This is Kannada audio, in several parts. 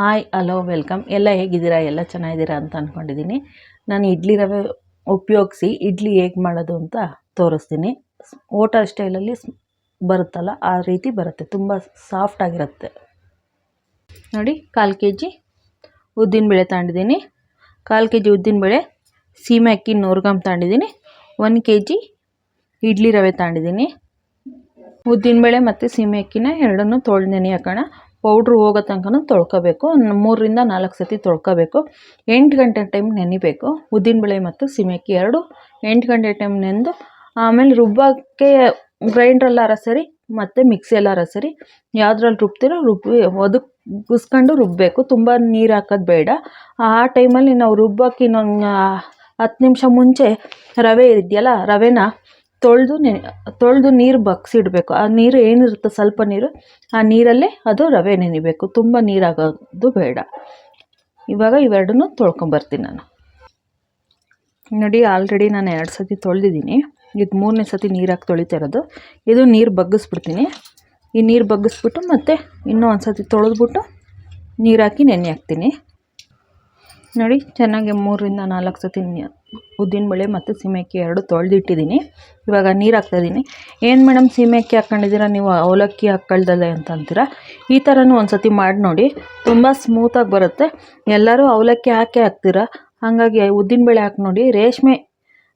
Hi, hello, welcome. ಎಲ್ಲ ಹೇಗಿದ್ದೀರಾ? ಎಲ್ಲ ಚೆನ್ನಾಗಿದ್ದೀರಾ ಅಂತ ಅಂದ್ಕೊಂಡಿದ್ದೀನಿ ನಾನು ಇಡ್ಲಿ ರವೆ ಉಪಯೋಗಿಸಿ ಇಡ್ಲಿ ಹೇಗೆ ಮಾಡೋದು ಅಂತ ತೋರಿಸ್ತೀನಿ. ಓಟಾ ಸ್ಟೈಲಲ್ಲಿ ಬರುತ್ತಲ್ಲ, ಆ ರೀತಿ ಬರುತ್ತೆ. ತುಂಬ ಸಾಫ್ಟಾಗಿರುತ್ತೆ ನೋಡಿ, ಕಾಲು ಕೆ ಜಿ ಉದ್ದಿನಬೇಳೆ ತಗೊಂಡಿದ್ದೀನಿ. ಕಾಲು ಕೆ ಜಿ ಉದ್ದಿನಬೇಳೆ ಸೀಮೆ ಅಕ್ಕಿ ನೂರು ತಗೊಂಡಿದ್ದೀನಿ. ಒಂದು ಕೆ ಜಿ ಇಡ್ಲಿ ರವೆ ತಗೊಂಡಿದ್ದೀನಿ. ಉದ್ದಿನಬೇಳೆ ಮತ್ತು ಸೀಮೆ ಅಕ್ಕಿನ ಎರಡನ್ನೂ ತೊಳೆದೇನೆ ನೆನೆ ಹಾಕೋಣ ಪೌಡ್ರು ಹೋಗೋ ತನಕನೂ ತೊಳ್ಕೊಬೇಕು. ಮೂರರಿಂದ ನಾಲ್ಕು ಸತಿ ತೊಳ್ಕೋಬೇಕು. ಎಂಟು ಗಂಟೆ ಟೈಮ್ ನೆನಿಬೇಕು. ಉದ್ದಿನಬೇಳೆ ಮತ್ತು ಸಿಮೆಕ್ಕಿ ಎರಡು. ಎಂಟು ಗಂಟೆ ಟೈಮ್ ನೆಂದು, ಆಮೇಲೆ ರುಬ್ಬೋಕ್ಕೆ ಗ್ರೈಂಡ್ರಲ್ಲಾರ ಸರಿ, ಮತ್ತು ಮಿಕ್ಸಿಯಲ್ಲಾರ ಸರಿ. ಯಾವುದ್ರಲ್ಲಿ ರುಬ್ತಿರೋ ರುಬ್ಬಿ ಒದಗಿಸ್ಕೊಂಡು ರುಬ್ಬಬೇಕು ತುಂಬ ನೀರು ಹಾಕೋದು ಬೇಡ. ಆ ಟೈಮಲ್ಲಿ ನಾವು ರುಬ್ಬೋಕೆ ಇನ್ನೊಂದು, ಹತ್ತು ನಿಮಿಷ ಮುಂಚೆ ರವೆ ಇದೆಯಲ್ಲ, ರವೆನ ತೊಳೆದು ನೆ ತೊಳೆದು ನೀರು ಬಗ್ಸಿಡಬೇಕು. ಆ ನೀರು ಏನಿರುತ್ತೆ ಸ್ವಲ್ಪ ನೀರು, ಆ ನೀರಲ್ಲೇ ಅದು ರವೆ ನೆನಿಬೇಕು. ತುಂಬ ನೀರಾಗೋದು ಬೇಡ. ಇವಾಗ ಇವೆರಡನ್ನು ತೊಳ್ಕೊಂಬರ್ತೀನಿ ನಾನು. ನೋಡಿ, ಆಲ್ರೆಡಿ ನಾನು ಎರಡು ಸತಿ ತೊಳೆದಿದ್ದೀನಿ. ಇದು ಮೂರನೇ ಸತಿ ನೀರಾಗಿ ತೊಳಿತಾ ಇರೋದು. ಇದು ನೀರು ಬಗ್ಗಿಸ್ಬಿಡ್ತೀನಿ. ಈ ನೀರು ಬಗ್ಗಿಸ್ಬಿಟ್ಟು ಮತ್ತು ಇನ್ನೂ ಒಂದು ಸತಿ ತೊಳೆದ್ಬಿಟ್ಟು ನೀರಾಕಿ ನೆನೆ ಹಾಕ್ತೀನಿ. ನೋಡಿ, ಚೆನ್ನಾಗಿ ಮೂರರಿಂದ ನಾಲ್ಕು ಸತಿ ಉದ್ದಿನಬೇಳೆ ಮತ್ತು ಸೀಮೆಕ್ಕಿ ಎರಡು ತೊಳೆದಿಟ್ಟಿದ್ದೀನಿ. ಇವಾಗ ನೀರು ಹಾಕ್ತಾಯಿದ್ದೀನಿ ಏನು ಮೇಡಮ್ ಸೀಮೆಕ್ಕಿ ಹಾಕ್ಕೊಂಡಿದ್ದೀರಾ ನೀವು ಅವಲಕ್ಕಿ ಹಾಕ್ಕೊಳ್ದಲ್ಲ ಅಂತ ಅಂತೀರಾ? ಈ ಥರನೂ ಒಂದು ಸತಿ ಮಾಡಿ ನೋಡಿ. ತುಂಬ ಸ್ಮೂತಾಗಿ ಬರುತ್ತೆ. ಎಲ್ಲರೂ ಅವಲಕ್ಕಿ ಹಾಕೇ ಹಾಕ್ತೀರಾ? ಹಾಗಾಗಿ ಉದ್ದಿನಬೇಳೆ ಹಾಕಿ ನೋಡಿ. ರೇಷ್ಮೆ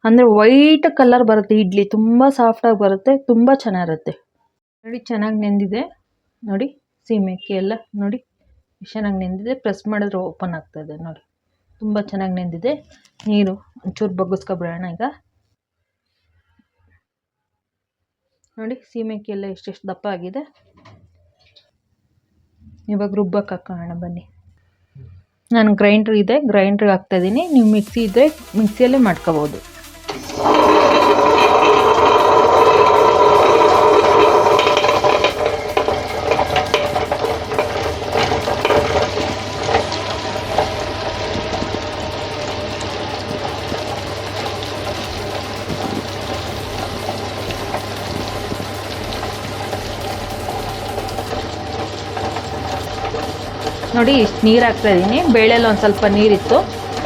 ಅಂದರೆ ವೈಟ್ ಕಲರ್ ಬರುತ್ತೆ ಇಡ್ಲಿ. ತುಂಬ ಸಾಫ್ಟಾಗಿ ಬರುತ್ತೆ. ತುಂಬ ಚೆನ್ನಾಗಿರುತ್ತೆ. ನೋಡಿ, ಚೆನ್ನಾಗಿ ನೆಂದಿದೆ. ನೋಡಿ, ಸೀಮೆಕ್ಕಿ ಎಲ್ಲ ನೋಡಿ. ಚೆನ್ನಾಗಿ ನೆಂದಿದೆ. ಪ್ರೆಸ್ ಮಾಡಿದ್ರೆ ಓಪನ್ ಆಗ್ತಾಯಿದೆ ನೋಡಿ. ತುಂಬ ಚೆನ್ನಾಗಿ ನೆಂದಿದೆ. ನೀರು ಒಂಚೂರು ಬಗ್ಗಿಸ್ಕೊಬಿಡೋಣ ಈಗ. ನೋಡಿ ಸೀಮೆಕ್ಕಿ ಎಲ್ಲ ಎಷ್ಟೆಷ್ಟು ದಪ್ಪ ಆಗಿದೆ. ಇವಾಗ ರುಬ್ಬಕ್ಕೆ ಹಾಕೋಣ ಬನ್ನಿ. ನಾನು ಗ್ರೈಂಡ್ರ್ ಇದೆ ಗ್ರೈಂಡ್ರಿಗೆ ಹಾಕ್ತಾಯಿದ್ದೀನಿ ನೀವು ಮಿಕ್ಸಿ ಇದ್ದರೆ ಮಿಕ್ಸಿಯಲ್ಲೇ ಮಾಡ್ಕೋಬೋದು. ನೋಡಿ, ಇಷ್ಟು ನೀರು ಹಾಕ್ತಾಯಿದ್ದೀನಿ ಬೇಳೆಲ್ಲ ಒಂದು ಸ್ವಲ್ಪ ನೀರಿತ್ತು.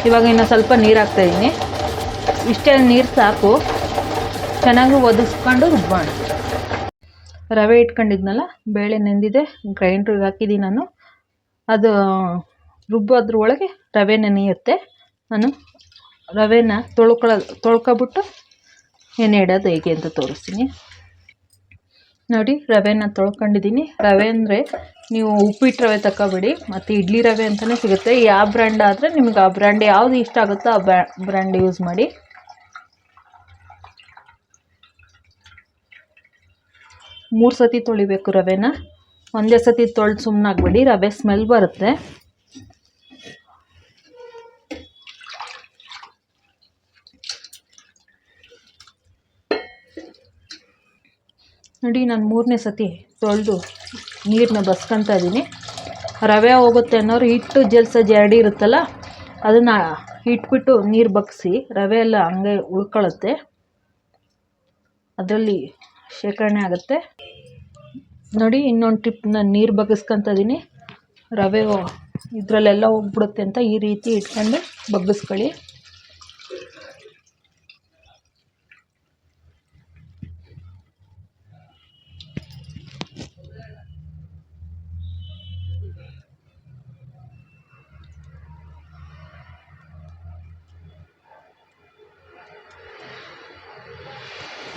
ಇವಾಗ ಇನ್ನೂ ಸ್ವಲ್ಪ ನೀರು ಹಾಕ್ತಾಯಿದ್ದೀನಿ ಇಷ್ಟೇ ನೀರು ಸಾಕು. ಚೆನ್ನಾಗಿ ಒದಿಸ್ಕೊಂಡು ರುಬ್ಬೋಣ. ರವೆ ಇಟ್ಕೊಂಡಿದ್ನಲ್ಲ, ಬೇಳೆ ನೆಂದಿದೆ ಗ್ರೈಂಡ್ರಿಗೆ ಹಾಕಿದ್ದೀನಿ ನಾನು. ಅದು ರುಬ್ಬೋದ್ರ ಒಳಗೆ ರವೆ ನೆನೆಯುತ್ತೆ. ನಾನು ರವೆನ ತೊಳ್ಕೊಳ್ಳೋ ತೊಳ್ಕೊಬಿಟ್ಟು ನೆನೆ ಇಡೋದು ಹೇಗೆ ಅಂತ ತೋರಿಸ್ತೀನಿ. ನೋಡಿ, ರವೆನ ತೊಳ್ಕೊಂಡಿದ್ದೀನಿ ರವೆ ಅಂದರೆ ನೀವು ಉಪ್ಪಿಟ್ಟು ರವೆ ತಗೋಬೇಡಿ ಮತ್ತು ಇಡ್ಲಿ ರವೆ ಅಂತಲೇ ಸಿಗುತ್ತೆ. ಯಾವ ಬ್ರ್ಯಾಂಡ್ ಆದರೆ ನಿಮ್ಗೆ ಆ ಬ್ರ್ಯಾಂಡ್ ಯಾವುದು ಇಷ್ಟ ಆಗುತ್ತೋ ಆ ಬ್ರ್ಯಾ ಬ್ರ್ಯಾಂಡ್ ಯೂಸ್ ಮಾಡಿ. ಮೂರು ಸತಿ ತೊಳಿಬೇಕು ರವೆನ. ಒಂದೇ ಸತಿ ತೊಳೆದು ಸುಮ್ಮನಾಗಬೇಡಿ ರವೆ ಸ್ಮೆಲ್ ಬರುತ್ತೆ. ನೋಡಿ, ನಾನು ಮೂರನೇ ಸತಿ ತೊಳೆದು ನೀರನ್ನ ಬಸ್ಕೊತಾ ಇದ್ದೀನಿ ರವೆ ಹೋಗುತ್ತೆ ಅನ್ನೋರು ಹಿಟ್ಟು ಜಲ್ಸ ಜರಡಿ ಇರುತ್ತಲ್ಲ, ಅದನ್ನು ಇಟ್ಬಿಟ್ಟು ನೀರು ಬಗ್ಸಿ ರವೆ ಎಲ್ಲ ಹಂಗೆ ಉಳ್ಕೊಳ್ಳುತ್ತೆ ಅದರಲ್ಲಿ ಶೇಖರಣೆ ಆಗುತ್ತೆ. ನೋಡಿ, ಇನ್ನೊಂದು ಟಿಪ್, ನಾನು ನೀರು ಬಗ್ಗಿಸ್ಕೊತ ಇದ್ದೀನಿ ರವೆ ಇದರಲ್ಲೆಲ್ಲ ಹೋಗ್ಬಿಡುತ್ತೆ ಅಂತ ಈ ರೀತಿ ಇಟ್ಕೊಂಡು ಬಗ್ಗಿಸ್ಕೊಳ್ಳಿ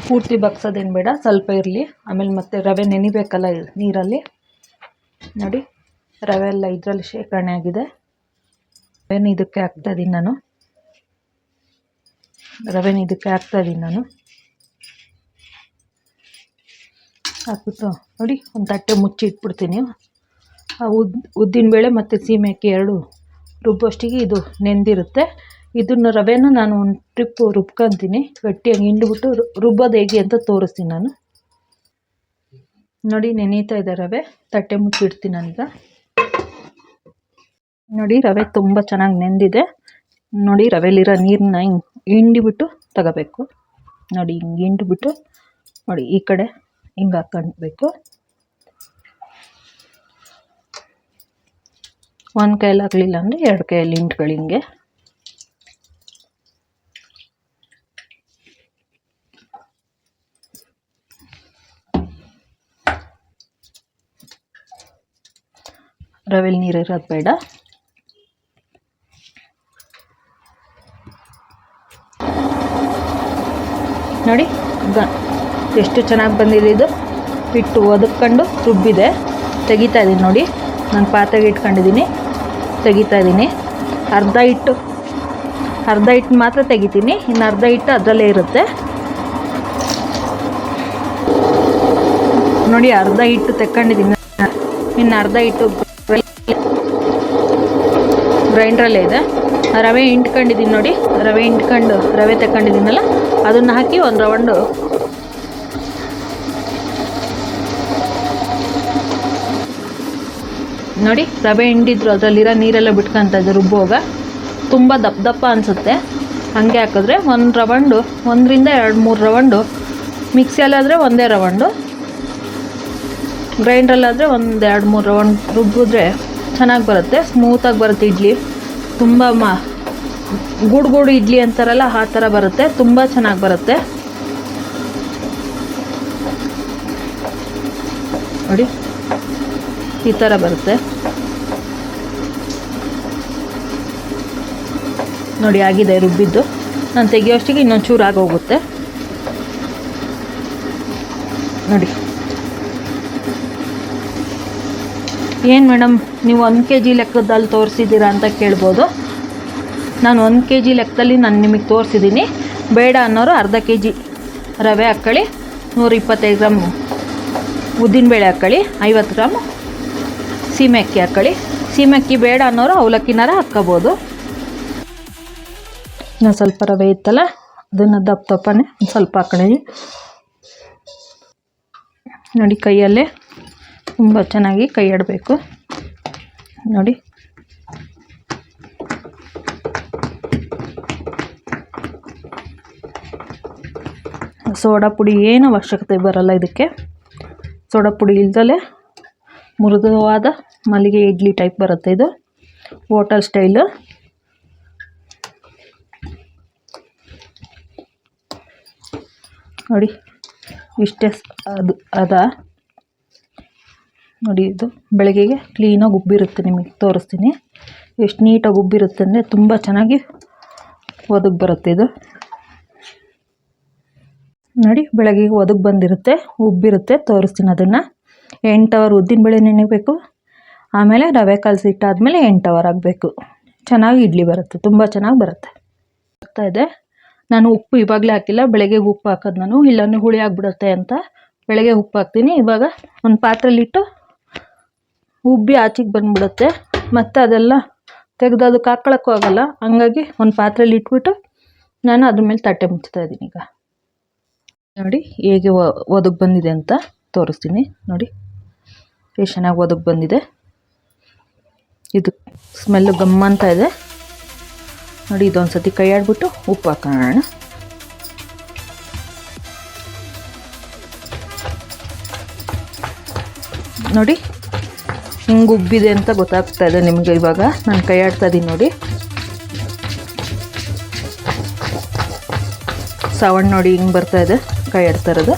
ಪೂರ್ತಿ ಬಗ್ಸೋದೇನು ಬೇಡ, ಸ್ವಲ್ಪ ಇರಲಿ. ಆಮೇಲೆ ಮತ್ತೆ ರವೆ ನೆನಿಬೇಕಲ್ಲ ನೀರಲ್ಲಿ. ನೋಡಿ, ರವೆ ಎಲ್ಲ ಇದರಲ್ಲಿ ಶೇಖರಣೆ ಆಗಿದೆ. ರವೆನ ಇದಕ್ಕೆ ಹಾಕ್ತಾಯಿದ್ದೀನಿ ನಾನು. ರವೆನ ಇದಕ್ಕೆ ಹಾಕ್ತಾಯಿದ್ದೀನಿ ನಾನು. ಹಾಕ್ಬಿಟ್ಟು ನೋಡಿ, ಒಂದು ತಟ್ಟೆ ಮುಚ್ಚಿ ಇಟ್ಬಿಡ್ತೀನಿ. ಆ ಉದ್ದಿನ ಉದ್ದಿನಬೇಳೆ ಮತ್ತು ಸೀಮೆ ಅಕ್ಕಿ ಎರಡು ರುಬ್ಬೋಷ್ಟಿಗೆ ಇದು ನೆಂದಿರುತ್ತೆ. ಇದನ್ನು ರವೆನ ನಾನು ಒಂದು ಟ್ರಿಪ್ ರುಬ್ಕೊತೀನಿ. ಗಟ್ಟಿಯಾಗಿ ಹಿಂಡ್ಬಿಟ್ಟು ರುಬ್ಬೋದು ಹೇಗೆ ಅಂತ ತೋರಿಸ್ತೀನಿ ನಾನು. ನೋಡಿ ನೆನೀತಾ ಇದೆ ರವೆ. ತಟ್ಟೆ ಮುಚ್ಚಿಡ್ತೀನಿ ನಾನೀಗ. ನೋಡಿ ರವೆ ತುಂಬ ಚೆನ್ನಾಗಿ ನೆಂದಿದೆ. ನೋಡಿ ರವೆಲಿರೋ ನೀರನ್ನ ಹಿಂಗೆ ಹಿಂಡಿಬಿಟ್ಟು ತಗೋಬೇಕು. ನೋಡಿ ಹಿಂಗೆ ಹಿಂಡ್ಬಿಟ್ಟು ನೋಡಿ ಈ ಕಡೆ ಹಿಂಗೆ ಹಾಕ್ಕೊಳ್ಬೇಕು ಒಂದು ಕೈಯಲ್ಲಿ ಆಗಲಿಲ್ಲ ಅಂದರೆ ಎರಡು ಕೈಯಲ್ಲಿ ಹಿಂಡ್ಗಳು ಹಿಂಗೆ. ರವೆಲಿ ನೀರು ಇರೋದು ಬೇಡ. ನೋಡಿ ಎಷ್ಟು ಚೆನ್ನಾಗಿ ಬಂದಿದೆ ಇದು. ಹಿಟ್ಟು ಒದಕ್ಕೊಂಡು ರುಬ್ಬಿದೆ. ತೆಗಿತಾ ಇದ್ದೀನಿ ನೋಡಿ. ನಾನು ಪಾತ್ರೆಗೆ ಇಟ್ಕೊಂಡಿದ್ದೀನಿ ತೆಗಿತಾ ಇದ್ದೀನಿ ಅರ್ಧ ಹಿಟ್ಟು ಅರ್ಧ ಹಿಟ್ಟು ಮಾತ್ರ ತೆಗಿತೀನಿ. ಇನ್ನು ಅರ್ಧ ಹಿಟ್ಟು ಅದರಲ್ಲೇ ಇರುತ್ತೆ. ನೋಡಿ, ಅರ್ಧ ಹಿಟ್ಟು ತೆಕ್ಕೊಂಡಿದ್ದೀನಿ ಇನ್ನು ಅರ್ಧ ಹಿಟ್ಟು ಗ್ರೈಂಡ್ರಲ್ಲೇ ಇದೆ. ರವೆ ಇಂಟ್ಕೊಂಡಿದ್ದೀನಿ ನೋಡಿ. ರವೆ ಇಂಟ್ಕೊಂಡು ರವೆ ತಗೊಂಡಿದ್ದೀನಲ್ಲ ಅದನ್ನು ಹಾಕಿ ಒಂದು ರೌಂಡು ನೋಡಿ, ರವೆ ಹಿಂಡಿದ್ರು, ಅದರಲ್ಲಿರೋ ನೀರೆಲ್ಲ ಬಿಟ್ಕೊಂತ ಇದೆ ರುಬ್ಬುವಾಗ ತುಂಬ ದಪ್ಪ ದಪ್ಪ ಅನಿಸುತ್ತೆ. ಹಾಗೆ ಹಾಕಿದ್ರೆ ಒಂದು ರವಂಡು ಒಂದರಿಂದ ಎರಡು ಮೂರು ರವಂಡು ಮಿಕ್ಸಿಯಲ್ಲಾದರೆ ಒಂದೇ ರವಂಡು ಗ್ರೈಂಡ್ರಲ್ಲಾದರೆ ಒಂದು ಎರಡು ಮೂರು ರೌಂಡ್ ರುಬ್ಬಿದ್ರೆ ಚೆನ್ನಾಗಿ ಬರುತ್ತೆ ಸ್ಮೂತಾಗಿ ಬರುತ್ತೆ ಇಡ್ಲಿ. ತುಂಬ ಮ, ಗೂಡು ಗೂಡು ಇಡ್ಲಿ ಅಂತಾರಲ್ಲ, ಆ ಥರ ಬರುತ್ತೆ. ತುಂಬ ಚೆನ್ನಾಗಿ ಬರುತ್ತೆ. ನೋಡಿ, ಈ ಥರ ಬರುತ್ತೆ. ನೋಡಿ, ಆಗಿದೆ ರುಬ್ಬಿದ್ದು. ನಾನು ತೆಗಿಯೋಷ್ಟಿಗೆ ಇನ್ನೊಂದು ಚೂರು ಆಗೋಗುತ್ತೆ. ನೋಡಿ. ಏನು ಮೇಡಮ್, ನೀವು ಒಂದು ಕೆ ಜಿ ಲೆಕ್ಕದಲ್ಲಿ ತೋರಿಸಿದ್ದೀರಾ ಅಂತ ಕೇಳ್ಬೋದು. ನಾನು ಒಂದು ಕೆ ಜಿ ಲೆಕ್ಕದಲ್ಲಿ ನಾನು ನಿಮಗೆ ತೋರಿಸಿದ್ದೀನಿ. ಬೇಡ ಅನ್ನೋರು ಅರ್ಧ ಕೆ ಜಿ ರವೆ ಹಾಕ್ಕೊಳ್ಳಿ, ನೂರ ಇಪ್ಪತ್ತೈದು ಗ್ರಾಮ್ ಉದ್ದಿನಬೇಳೆ ಹಾಕ್ಕೊಳ್ಳಿ, ಐವತ್ತು ಗ್ರಾಮ್ ಸೀಮೆ ಅಕ್ಕಿ ಹಾಕ್ಕೊಳ್ಳಿ. ಸೀಮೆ ಅಕ್ಕಿ ಬೇಡ ಅನ್ನೋರು ಅವಲಕ್ಕಿನಾರ ಹಾಕ್ಕೋಬೋದು. ನಾನು ಸ್ವಲ್ಪ ರವೆ ಇತ್ತಲ್ಲ, ಅದನ್ನು ದಪ್ಪ ದಪ್ಪನೇ ಸ್ವಲ್ಪ ಹಾಕ್ಕೊಳ್ಳಿ. ನೋಡಿ ಕೈಯಲ್ಲೇ. ತುಂಬ ಚೆನ್ನಾಗಿ ಕೈ ಆಡಬೇಕು ನೋಡಿ. ಸೋಡಾ ಪುಡಿ ಏನು ಅವಶ್ಯಕತೆ ಬರಲ್ಲ ಇದಕ್ಕೆ. ಸೋಡಾ ಪುಡಿ ಇಲ್ದಲೇ ಮೃದುವಾದ ಮಲ್ಲಿಗೆ ಇಡ್ಲಿ ಟೈಪ್ ಬರುತ್ತೆ ಇದು. Hotel style. ನೋಡಿ. ಇಷ್ಟೇ ಅದು ಅದ. ನೋಡಿ ಇದು ಬೆಳಗ್ಗೆಗೆ ಕ್ಲೀನಾಗಿ ಉಬ್ಬಿರುತ್ತೆ ನಿಮಗೆ ತೋರಿಸ್ತೀನಿ. ಎಷ್ಟು ನೀಟಾಗಿ ಉಬ್ಬಿರುತ್ತೆ ಅಂದರೆ ತುಂಬ ಚೆನ್ನಾಗಿ ಒದಗಿ ಬರುತ್ತೆ ಇದು. ನೋಡಿ ಬೆಳಗ್ಗೆಗೆ ಒದಗಿ ಬಂದಿರುತ್ತೆ, ಉಬ್ಬಿರುತ್ತೆ, ತೋರಿಸ್ತೀನಿ ಅದನ್ನು. ಎಂಟು ಅವರ್ ಉದ್ದಿನಬೇಳೆ ನೆನೆಬೇಕು ಆಮೇಲೆ ರವೆ ಕಲಸಿಟ್ಟಾದ್ಮೇಲೆ ಎಂಟು ಅವರ್ ಆಗಬೇಕು. ಚೆನ್ನಾಗಿ ಇಡ್ಲಿ ಬರುತ್ತೆ, ತುಂಬ ಚೆನ್ನಾಗಿ ಬರುತ್ತೆ. ಬರ್ತಾ ಇದೆ. ನಾನು ಉಪ್ಪು ಇವಾಗಲೇ ಹಾಕಿಲ್ಲ, ಬೆಳಗ್ಗೆ ಉಪ್ಪು ಹಾಕೋದು ನಾನು. ಇಲ್ಲಾಂದ್ರೆ ಹುಳಿ ಆಗಿಬಿಡುತ್ತೆ ಅಂತ ಬೆಳಗ್ಗೆ ಉಪ್ಪು ಹಾಕ್ತೀನಿ. ಇವಾಗ ಒಂದು ಪಾತ್ರೆಲಿಟ್ಟು ಉಬ್ಬಿ ಆಚೆಗೆ ಬಂದ್ಬಿಡುತ್ತೆ. ಮತ್ತು ಅದೆಲ್ಲ ತೆಗೆದು ಅದಕ್ಕೆ ಹಾಕ್ಕೊಳಕ್ಕೂ ಆಗಲ್ಲ. ಹಂಗಾಗಿ ಒಂದು ಪಾತ್ರೆಲಿ ಇಟ್ಬಿಟ್ಟು ನಾನು ಅದ್ರ ಮೇಲೆ ತಟ್ಟೆ ಮುಚ್ತಾ ಇದ್ದೀನಿ ಈಗ. ನೋಡಿ ಹೇಗೆ ಒದಗಿ ಬಂದಿದೆ ಅಂತ ತೋರಿಸ್ತೀನಿ. ನೋಡಿ ಎಷ್ಟು ಚೆನ್ನಾಗಿ ಒದಗಿ ಬಂದಿದೆ. ಇದು ಸ್ಮೆಲ್ಲು ಗಮ್ಮ ಅಂತ ಇದೆ. ನೋಡಿ ಇದೊಂದು ಸತಿ ಕೈ ಆಡ್ಬಿಟ್ಟು ಉಪ್ಪು ಹಾಕೋಣ. ನೋಡಿ ಹಿಂಗೆ ಉಬ್ಬಿದೆ ಅಂತ ಗೊತ್ತಾಗ್ತಾ ಇದೆ ನಿಮಗೆ ಇವಾಗ. ನಾನು ಕೈ ಆಡ್ತಾ ಇದ್ದೀನಿ ನೋಡಿ. ಸವಣ್ ನೋಡಿ ಹಿಂಗೆ ಬರ್ತಾ ಇದೆ ಕೈ ಆಡ್ತಾ ಇರೋದು.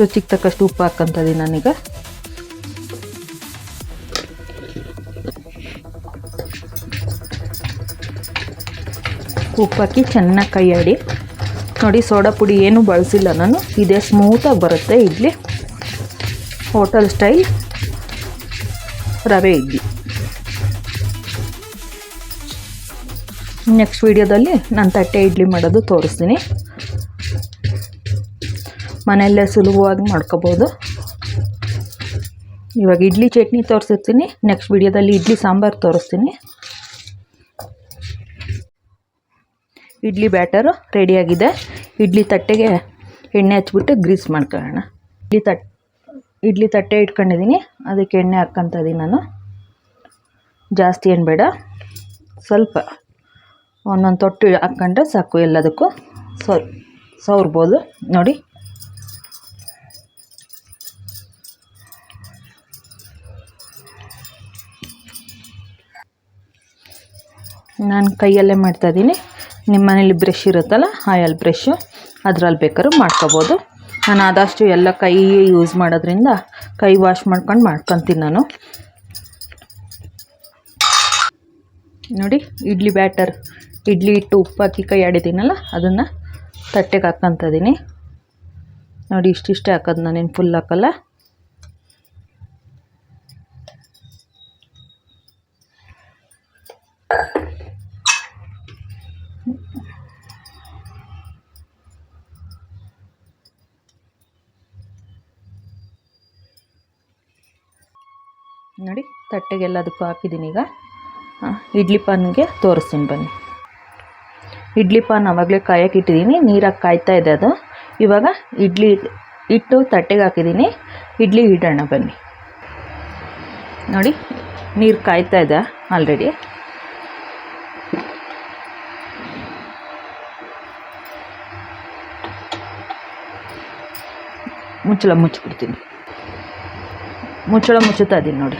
ರುಚಿಗೆ ತಕ್ಕಷ್ಟು ಉಪ್ಪು ಹಾಕ್ಕಂತ ಇದೀನಿ ನಾನೀಗ. ಉಪ್ಪು ಹಾಕಿ ಚೆನ್ನಾಗಿ ಕೈಯಾಡಿ ನೋಡಿ, ಸೋಡಾ ಪುಡಿ ಏನೂ ಬಳಸಿಲ್ಲ ನಾನು. ಇದೇ ಸ್ಮೂತಾಗಿ ಬರುತ್ತೆ ಇಡ್ಲಿ. ಹೋಟೆಲ್ ಸ್ಟೈಲ್ ರವೆ ಇಡ್ಲಿ. ನೆಕ್ಸ್ಟ್ ವೀಡಿಯೋದಲ್ಲಿ ನಾನು ತಟ್ಟೆ ಇಡ್ಲಿ ಮಾಡೋದು ತೋರಿಸ್ತೀನಿ. ಮನೆಯಲ್ಲೇ ಸುಲಭವಾಗಿ ಮಾಡ್ಕೋಬೋದು. ಇವಾಗ ಇಡ್ಲಿ ಚಟ್ನಿ ತೋರಿಸಿರ್ತೀನಿ. ನೆಕ್ಸ್ಟ್ ವೀಡಿಯೋದಲ್ಲಿ ಇಡ್ಲಿ ಸಾಂಬಾರು ತೋರಿಸ್ತೀನಿ. ಇಡ್ಲಿ ಬ್ಯಾಟರು ರೆಡಿಯಾಗಿದೆ ಇಡ್ಲಿ ತಟ್ಟೆಗೆ ಎಣ್ಣೆ ಹಚ್ಬಿಟ್ಟು ಗ್ರೀಸ್ ಮಾಡ್ಕೊಳ್ಳೋಣ. ಇಡ್ಲಿ ತಟ್, ಇಡ್ಲಿ ತಟ್ಟೆ ಇಟ್ಕೊಂಡಿದ್ದೀನಿ. ಅದಕ್ಕೆ ಎಣ್ಣೆ ಹಾಕ್ಕೊತ ಇದ್ದೀನಿ ನಾನು. ಜಾಸ್ತಿ ಏನು ಬೇಡ. ಸ್ವಲ್ಪ ಒಂದೊಂದು ತೊಟ್ಟು ಹಾಕ್ಕೊಂಡ್ರೆ ಸಾಕು ಎಲ್ಲದಕ್ಕೂ. ಸೌರ್ ಸೌರ್ಬೋದು ನೋಡಿ. ನಾನು ಕೈಯಲ್ಲೇ ಮಾಡ್ತಾಯಿದ್ದೀನಿ ನಿಮ್ಮ ಮನೇಲಿ ಬ್ರಷ್ ಇರುತ್ತಲ್ಲ ಆಯಲ್ ಬ್ರಷ್ಷು ಅದರಲ್ಲಿ ಬೇಕಾದ್ರೂ ಮಾಡ್ಕೋಬೋದು. ನಾನು ಆದಷ್ಟು ಎಲ್ಲ ಕೈ ಯೂಸ್ ಮಾಡೋದ್ರಿಂದ ಕೈ ವಾಶ್ ಮಾಡ್ಕೊಂಡು ಮಾಡ್ಕೊತೀನಿ ನಾನು. ನೋಡಿ, ಇಡ್ಲಿ ಬ್ಯಾಟರ್ ಇಡ್ಲಿ ಹಿಟ್ಟು, ಉಪ್ಪು ಹಾಕಿ ಕೈ ಆಡಿದ್ದೀನಲ್ಲ, ಅದನ್ನು ತಟ್ಟೆಗೆ ಹಾಕ್ಕೊತಿದ್ದೀನಿ ನೋಡಿ, ಇಷ್ಟಿಷ್ಟೇ ಹಾಕೋದು ನಾನೇನು ಫುಲ್ ಹಾಕಲ್ಲ. ನೋಡಿ ತಟ್ಟೆಗೆಲ್ಲದಕ್ಕೂ ಹಾಕಿದ್ದೀನಿ ಈಗ. ಇಡ್ಲಿ ಪಾನ್ಗೆ ತೋರಿಸ್ತೀನಿ ಬನ್ನಿ. ಇಡ್ಲಿ ಪಾನ್ ಆವಾಗಲೇ ಕಾಯಕ್ಕೆ ಇಟ್ಟಿದ್ದೀನಿ, ನೀರಾಗಿ ಕಾಯ್ತಾ ಇದೆ ಅದು. ಇವಾಗ ಇಡ್ಲಿ ಇಟ್ಟು ತಟ್ಟೆಗೆ ಹಾಕಿದ್ದೀನಿ, ಇಡ್ಲಿ ಇಡೋಣ ಬನ್ನಿ. ನೋಡಿ, ನೀರು ಕಾಯ್ತಾ ಇದೆ ಆಲ್ರೆಡಿ ಮುಚ್ಚಳ ಮುಚ್ಚಿಬಿಡ್ತೀನಿ. ಮುಚ್ಚಳ ಮುಚ್ಚುತ್ತಾ ಇದ್ದೀನಿ ನೋಡಿ.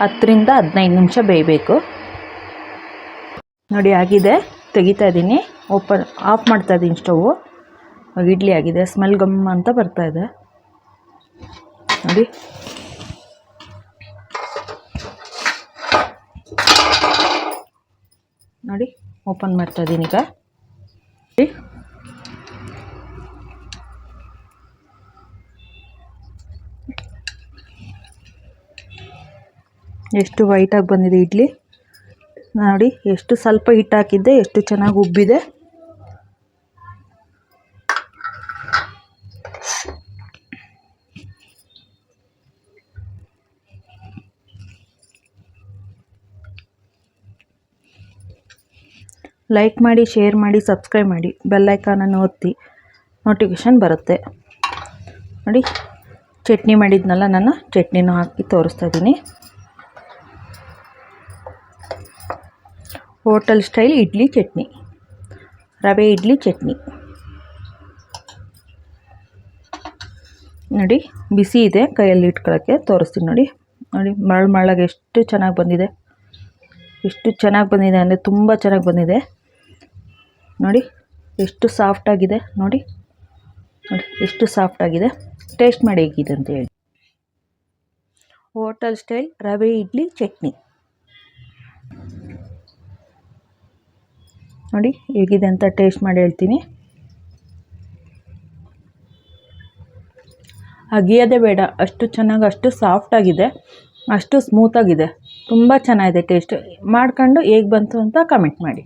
ಹತ್ತರಿಂದ ಹದಿನೈದು ನಿಮಿಷ ಬೇಯಬೇಕು. ನೋಡಿ ಆಗಿದೆ, ತೆಗಿತಾ ಇದ್ದೀನಿ. ಓಪನ್ ಆಫ್ ಮಾಡ್ತಾ ಇದ್ದೀನಿ ಸ್ಟೌವು ಇಡ್ಲಿ ಆಗಿದೆ ಸ್ಮೆಲ್ ಗಮ್ ಅಂತ ಬರ್ತಾ ಇದೆ. ನೋಡಿ. ನೋಡಿ ಓಪನ್ ಮಾಡ್ತಾ ಇದ್ದೀನಿ ಈಗ ನೋಡಿ. ಎಷ್ಟು ವೈಟಾಗಿ ಬಂದಿದೆ ಇಡ್ಲಿ. ನೋಡಿ, ಎಷ್ಟು ಸ್ವಲ್ಪ ಹಿಟ್ಟು ಹಾಕಿದ್ದೆ, ಎಷ್ಟು ಚೆನ್ನಾಗಿ ಉಬ್ಬಿದೆ. ಲೈಕ್ ಮಾಡಿ ಶೇರ್ ಮಾಡಿ ಸಬ್ಸ್ಕ್ರೈಬ್ ಮಾಡಿ. ಬೆಲ್ಲೈಕಾನನ್ನು ಒತ್ತಿ. ನೋಟಿಫಿಕೇಷನ್ ಬರುತ್ತೆ. ನೋಡಿ, ಚಟ್ನಿ ಮಾಡಿದ್ನಲ್ಲ ನಾನು ಚಟ್ನಿನೂ ಹಾಕಿ ತೋರಿಸ್ತಾ ಇದ್ದೀನಿ. Hotel style idli chutney. ರವೆ ಇಡ್ಲಿ ಚಟ್ನಿ. ನೋಡಿ, ಬಿಸಿ ಇದೆ, ಕೈಯಲ್ಲಿ ಇಟ್ಕೊಳ್ಳೋಕ್ಕೆ ತೋರಿಸ್ತೀನಿ ನೋಡಿ. ನೋಡಿ ಮರಳು ಮರಳಾಗಿ ಎಷ್ಟು ಚೆನ್ನಾಗಿ ಬಂದಿದೆ. ಎಷ್ಟು ಚೆನ್ನಾಗಿ ಬಂದಿದೆ ಅಂದರೆ ತುಂಬ ಚೆನ್ನಾಗಿ ಬಂದಿದೆ. ನೋಡಿ, ಎಷ್ಟು ಸಾಫ್ಟಾಗಿದೆ ನೋಡಿ ನೋಡಿ, ಎಷ್ಟು ಸಾಫ್ಟಾಗಿದೆ ಟೇಸ್ಟ್ ಮಾಡಿ ಹೇಗಿದೆ ಅಂತ ಹೇಳಿ. ಹೋಟೆಲ್ ಸ್ಟೈಲ್ ರವೆ ಇಡ್ಲಿ ಚಟ್ನಿ. ನೋಡಿ ಹೇಗಿದೆ ಅಂತ ಟೇಸ್ಟ್ ಮಾಡಿ ಹೇಳ್ತೀನಿ. ಅಗಿಯೋದೇ ಬೇಡ, ಅಷ್ಟು ಚೆನ್ನಾಗಿ, ಅಷ್ಟು ಸಾಫ್ಟಾಗಿದೆ ಅಷ್ಟು ಸ್ಮೂತಾಗಿದೆ ತುಂಬ ಚೆನ್ನಾಗಿದೆ ಟೇಸ್ಟ್ ಮಾಡ್ಕೊಂಡು ಹೇಗೆ ಬಂತು ಅಂತ ಕಮೆಂಟ್ ಮಾಡಿ.